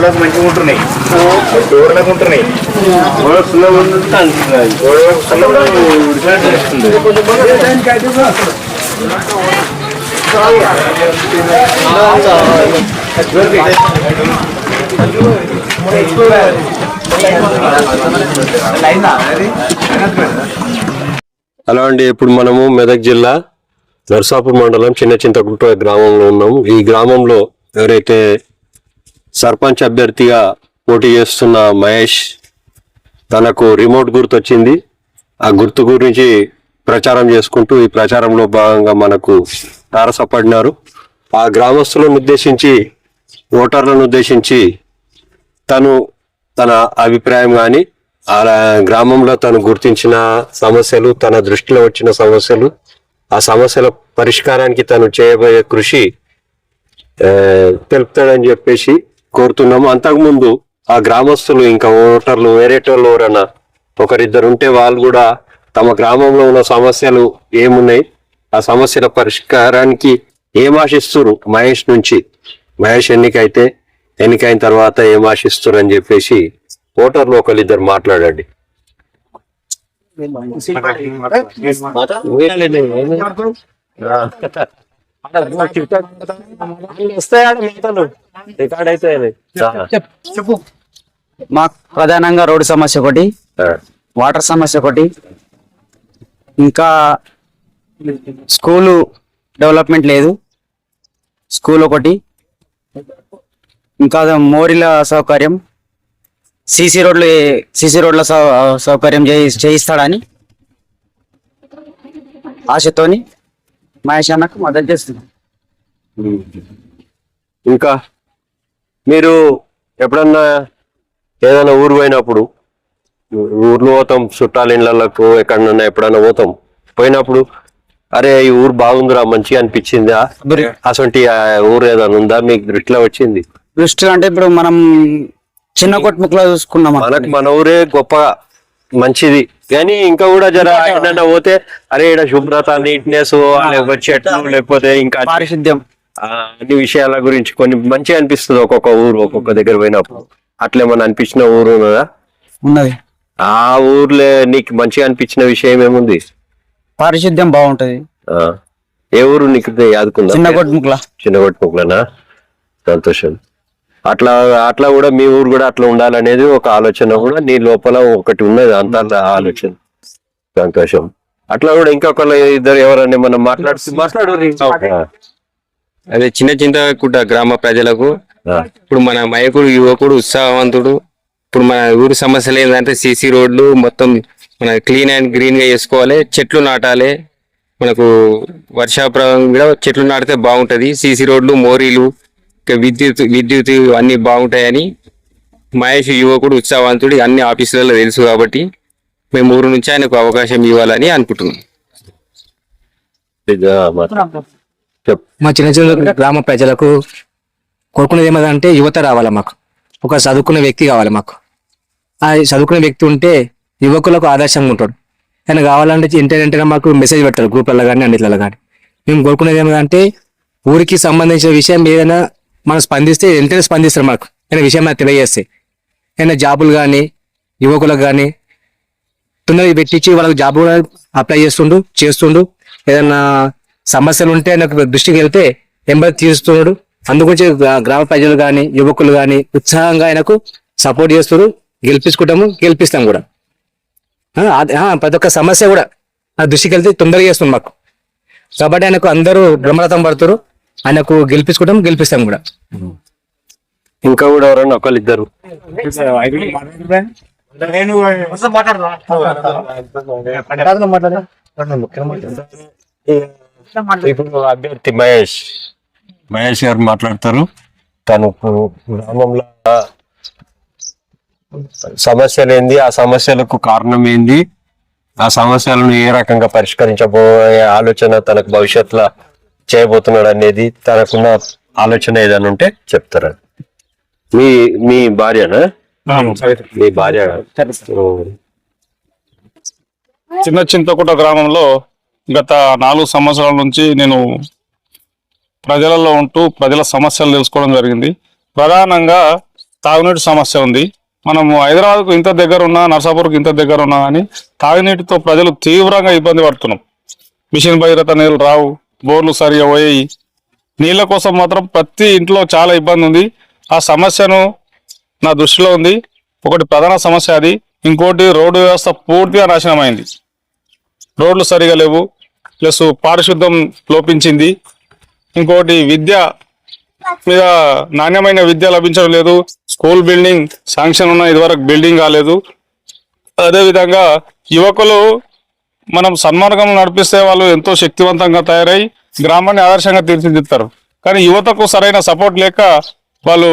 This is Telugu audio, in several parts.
గోడలకు మంచిగా ఉంటున్నాయి. గోడలకు ఉంటున్నాయి. హలో అండి ఇప్పుడు మనము మెదక్ జిల్లా నర్సాపూర్ మండలం చిన్న చింతకుంట గ్రామంలో ఉన్నాము. ఈ గ్రామంలో ఎవరైతే సర్పంచ్ అభ్యర్థిగా పోటీ చేస్తున్న మహేష్ తనకు రిమోట్ గుర్తు వచ్చింది ఆ గుర్తు గురించి ప్రచారం చేసుకుంటూ ఈ ప్రచారంలో భాగంగా మనకు తారసపడినారు. ఆ గ్రామస్తులను ఉద్దేశించి ఓటర్లను ఉద్దేశించి తను తన అభిప్రాయం కానీ ఆ గ్రామంలో తను గుర్తించిన సమస్యలు తన దృష్టిలో వచ్చిన సమస్యలు ఆ సమస్యల పరిష్కారానికి తను చేయబోయే కృషి తెలుపుతాడని చెప్పేసి కోరుతున్నాము. అంతకుముందు ఆ గ్రామస్తులు ఇంకా ఓటర్లు వేరేటోళ్ళు ఎవరన్నా ఒకరిద్దరు ఉంటే వాళ్ళు కూడా తమ గ్రామంలో ఉన్న సమస్యలు ఏమున్నాయి? ఆ సమస్యల పరిష్కారానికి ఏం ఆశిస్తున్నారు మహేష్ నుంచి. మహేష్ ఎన్నికైతే ఎన్నికైన తర్వాత ఏం ఆశిస్తున్నారు అని చెప్పేసి ఓటర్లు ఒకరిద్దరు మాట్లాడండి. చెప్పు మాకు ప్రధానంగా రోడ్డు సమస్య ఒకటి వాటర్ సమస్య ఒకటి ఇంకా స్కూలు డెవలప్మెంట్ లేదు. స్కూల్ ఒకటి ఇంకా మోరీల సౌకర్యం సీసీ రోడ్లు సీసీ రోడ్ల సౌ- సౌకర్యం చేయి- చేయిస్తాడని ఆశతోని మహేష్ అన్నకు మద్దతు చేస్తున్నాం. ఇంకా? మీరు ఎప్పుడన్నా ఏదైనా ఊరు పోయినప్పుడు ఊర్లో పోతాం చుట్టాల ఇళ్ళకు ఎక్కడన్నా ఎప్పుడన్నా పోతాం పోయినప్పుడు అరే ఈ ఊరు బాగుందిరా మంచిగా అనిపించిందా? అసొంటి ఆ ఊరు ఏదైనా ఉందా? మీకు దృష్టిలో వచ్చింది? దృష్టి అంటే ఇప్పుడు మనం చిన్న కొట్టుముక్కలో చూసుకున్నాం మనకు. మన ఊరే గొప్ప మంచిది. కానీ ఇంకా కూడా జర ఎక్కడన్నా పోతే అరే ఇక్కడ శుభ్రత నీట్నెస్ లేకపోతే చెట్లు లేకపోతే ఇంకా పారిశుద్ధ్యం. అన్ని విషయాల గురించి కొన్ని మంచిగా అనిపిస్తుంది ఒక్కొక్క ఊరు ఒక్కొక్క దగ్గర పోయినప్పుడు. అట్లా ఏమన్నా అనిపించిన ఊరు ఉన్నదా? ఉన్నది. ఆ ఊర్లో నీకు మంచిగా అనిపించిన విషయం ఏముంది? పారిశుద్ధ్యం బాగుంటది. ఆ, ఏ ఊరు నీకు యాదుకుందా? చిన్న కొట్టుముక్కల చిన్న కొట్టుకోకలేనా సంతోషం. అట్లా అట్లా కూడా మీ ఊరు కూడా అట్లా ఉండాలనేది ఒక ఆలోచన కూడా నీ లోపల ఒకటి ఉన్నది అంత ఆలోచన. సంతోషం. అట్లా కూడా ఇంకొకరు ఇద్దరు ఎవరన్నా మనం మాట్లాడుతూ మాట్లాడు అదే చిన్న చింతకుంట గ్రామ ప్రజలకు ఇప్పుడు మన మైకుడు యువకుడు ఉత్సాహవంతుడు ఇప్పుడు మన ఊరి సమస్యలు ఏంటంటే సీసీ రోడ్లు మొత్తం మన క్లీన్ అండ్ గ్రీన్గా చేసుకోవాలి చెట్లు నాటాలి. మనకు వర్షాప్రభం కూడా చెట్లు నాటితే బాగుంటది. సీసీ రోడ్లు మోరీలు ఇంకా విద్యుత్ విద్యుత్ అన్ని బాగుంటాయని మహేష్ యువకుడు ఉత్సాహవంతుడు అన్ని ఆఫీసులలో తెలుసు కాబట్టి మేము ఊరు నుంచి ఆయనకు అవకాశం ఇవ్వాలని అనుకుంటున్నాం. మా చిన్న చిన్న గ్రామ ప్రజలకు కోరుకునేది ఏమంటే యువత రావాలి మాకు. ఒక చదువుకున్న వ్యక్తి కావాలి మాకు. ఆ చదువుకునే వ్యక్తి ఉంటే యువకులకు ఆదర్శంగా ఉంటాడు. ఆయన కావాలంటే ఇంటర్నెట్ మాకు మెసేజ్ పెట్టారు గ్రూప్లలో కానీ అన్నిట్లలో కానీ. మేము కోరుకునేది ఏమంటే ఊరికి సంబంధించిన విషయం ఏదైనా మనం స్పందిస్తే వెంటనే స్పందిస్తారు మాకు. ఏదైనా విషయం నాకు తెలియజేస్తే. ఏదైనా జాబులు కానీ యువకులకు కానీ తొందరగా పెట్టించి వాళ్ళకి జాబ్ కూడా అప్లై చేస్తుండు చేస్తుండు. ఏదైనా సమస్యలు ఉంటే నాకు దృష్టికి వెళ్తే ఎంబది తీరుస్తున్నాడు అందుగురించి గ్రా- గ్రామ ప్రజలు కానీ యువకులు కానీ ఉత్సాహంగా ఆయనకు సపోర్ట్ చేస్తున్నారు గెలిపించుకుంటాము గెలిపిస్తాం కూడా ఆ, అది- ఆ, ప్రతి ఒక్క సమస్య కూడా ఆ దృష్టికి వెళ్తే తొందరగా చేస్తుంది మాకు కాబట్టి ఆయనకు అందరూ బ్రహ్మరథం పడుతారు ఆయనకు గెలిపించుకుంటాం గెలిపిస్తాం కూడా ఇంకా కూడా ఎవరన్నా ఒకళ్ళిద్దరు ఇప్పుడు అభ్యర్థి మహేష్. మహేష్ గారు మాట్లాడతారు. తను గ్రామంలో సమస్యలు ఏంది ఆ సమస్యలకు కారణం ఏంది ఆ సమస్యలను ఏ రకంగా పరిష్కరించబోయే ఆలోచన తనకు భవిష్యత్తులో చేయబోతున్నాడు అనేది తనకున్న ఆలోచన ఏదైనా ఉంటే చెప్తారు? మీ మీ భార్యనా? మీ భార్య. చిన్న చింతకుట గ్రామంలో గత నాలుగు సంవత్సరాల నుంచి నేను ప్రజలలో ఉంటూ ప్రజల సమస్యలు తెలుసుకోవడం జరిగింది. ప్రధానంగా తాగునీటి సమస్య ఉంది. మనము హైదరాబాద్కు ఇంత దగ్గర ఉన్నా నర్సాపూర్కి ఇంత దగ్గర ఉన్నా కానీ తాగునీటితో ప్రజలు తీవ్రంగా ఇబ్బంది పడుతున్నాం. మిషన్ భగీరథ నీళ్ళు రావు బోర్లు సరిగా పోయి నీళ్ళ కోసం మాత్రం ప్రతి ఇంట్లో చాలా ఇబ్బంది ఉంది. ఆ సమస్యను నా దృష్టిలో ఉంది. ఒకటి ప్రధాన సమస్య అది. ఇంకోటి రోడ్డు వ్యవస్థ పూర్తిగా నాశనమైంది. రోడ్లు సరిగా లేవు. ప్లస్ పారిశుద్ధం లోపించింది. ఇంకోటి విద్య మీద నాణ్యమైన విద్య లభించడం లేదు. స్కూల్ బిల్డింగ్ శాంక్షన్ ఉన్న ఇదివరకు బిల్డింగ్ కాలేదు. అదేవిధంగా యువకులు మనం సన్మార్గం నడిపిస్తే వాళ్ళు ఎంతో శక్తివంతంగా తయారై గ్రామాన్ని ఆదర్శంగా తీర్చిదిద్దుతారు. కానీ యువతకు సరైన సపోర్ట్ లేక వాళ్ళు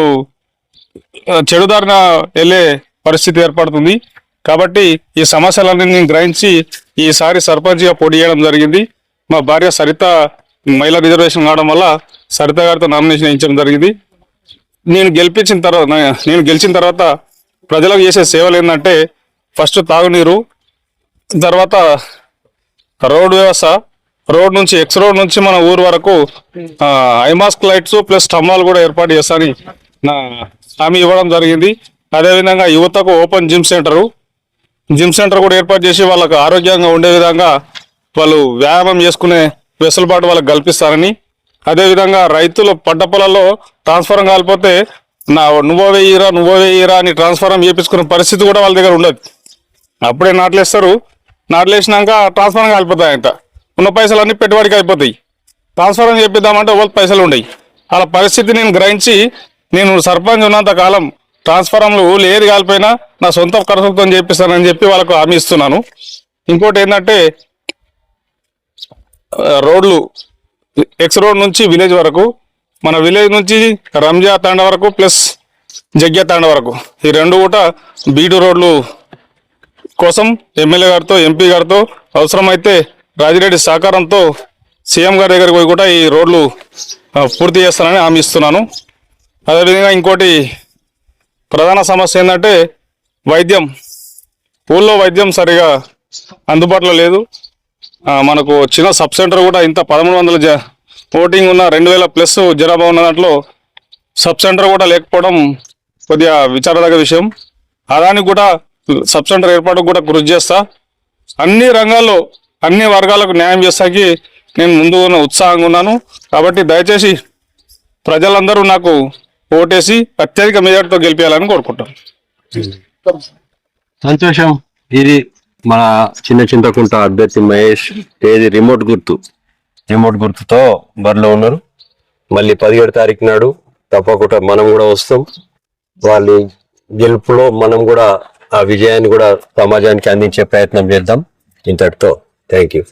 చెడుదారిన వెళ్ళే పరిస్థితి ఏర్పడుతుంది. కాబట్టి ఈ సమస్యలన్నీ గ్రహించి ఈసారి సర్పంచ్గా పోటీ చేయడం జరిగింది. మా భార్య సరిత మహిళా రిజర్వేషన్ కావడం వల్ల సరిత గారితో నామినేషన్ వేయించడం జరిగింది. నేను గెలిపించిన తర్వాత నేను గెలిచిన తర్వాత ప్రజలకు చేసే సేవలు ఏంటంటే ఫస్ట్ తాగునీరు తర్వాత రోడ్ వ్యవస్థ రోడ్ నుంచి ఎక్స్ రోడ్ నుంచి మన ఊరు వరకు ఐమాస్క్ లైట్స్ ప్లస్ స్తంభాలు కూడా ఏర్పాటు చేస్తానని నా హామీ ఇవ్వడం జరిగింది. అదేవిధంగా యువతకు open gym centre gym centre కూడా ఏర్పాటు చేసి వాళ్ళకు ఆరోగ్యంగా ఉండే విధంగా వాళ్ళు వ్యాయామం చేసుకునే వెసులుబాటు వాళ్ళకి కల్పిస్తారని. అదేవిధంగా రైతులు పంట పొలాల్లో ట్రాన్స్ఫారం కాలిపోతే నా నువ్వో వేయిరా నువ్వో వేయిరా అని ట్రాన్స్ఫారం చేయించుకునే పరిస్థితి కూడా వాళ్ళ దగ్గర ఉండదు. అప్పుడే నాట్లేస్తారు. నాట్లేసినాక ట్రాన్స్ఫారం కాలిపోతాయంట. ఉన్న పైసలు అన్ని పెట్టుబడికి అయిపోతాయి. ట్రాన్స్ఫారం చేపిద్దామంటే వాళ్ళ పైసలు ఉండయి. వాళ్ళ పరిస్థితి నేను గ్రహించి నేను సర్పంచ్ ఉన్నంత కాలం ట్రాన్స్ఫారంలు ఏది కాలిపోయినా నా సొంత ఖర్చులతో చేపిస్తానని చెప్పి వాళ్ళకు హామీ ఇస్తున్నాను. ఇంకోటి ఏంటంటే రోడ్లు ఎక్స్ రోడ్ నుంచి విలేజ్ వరకు మన విలేజ్ నుంచి రంజా తాండ వరకు ప్లస్ జగ్య తాండ వరకు. ఈ రెండు కూడా బీటు రోడ్లు కోసం ఎమ్మెల్యే గారితో ఎంపీ గారితో అవసరమైతే రాజిరెడ్డి సహకారంతో సీఎం గారి దగ్గరికి పోయి కూడా ఈ రోడ్లు పూర్తి చేస్తానని హామీ ఇస్తున్నాను. అదేవిధంగా ఇంకోటి ప్రధాన సమస్య ఏంటంటే వైద్యం. ఊళ్ళో వైద్యం సరిగా అందుబాటులో లేదు. మనకు చిన్న సబ్ సెంటర్ కూడా ఇంత పదమూడు వందల జ ఓటింగ్ ఉన్న రెండు వేల ప్లస్ జనాభా ఉన్న దాంట్లో సబ్ సెంటర్ కూడా లేకపోవడం కొద్దిగా విచారదగ్గ విషయం. అదానికి కూడా సబ్ సెంటర్ ఏర్పాటుకు కూడా కృషి చేస్తా. అన్ని రంగాల్లో అన్ని వర్గాలకు న్యాయం చేస్తాకి నేను ముందు ఉన్న ఉత్సాహంగా ఉన్నాను. కాబట్టి దయచేసి ప్రజలందరూ నాకు ఓటేసి అత్యధిక మెజార్టీతో గెలిపేయాలని కోరుకుంటాను సంతోషం. ఇది మన చిన్న చింతకుంట అభ్యర్థి మహేష్ ఏది రిమోట్ గుర్తు? రిమోట్ గుర్తుతో బరిలో ఉన్నారు. మళ్ళీ పదిహేడు తారీఖు నాడు తప్పకుండా మనం కూడా వస్తాం. వాళ్ళ గెలుపులో మనం కూడా ఆ విజయాన్ని కూడా సమాజానికి అందించే ప్రయత్నం చేద్దాం. ఇంతటితో థ్యాంక్ యూ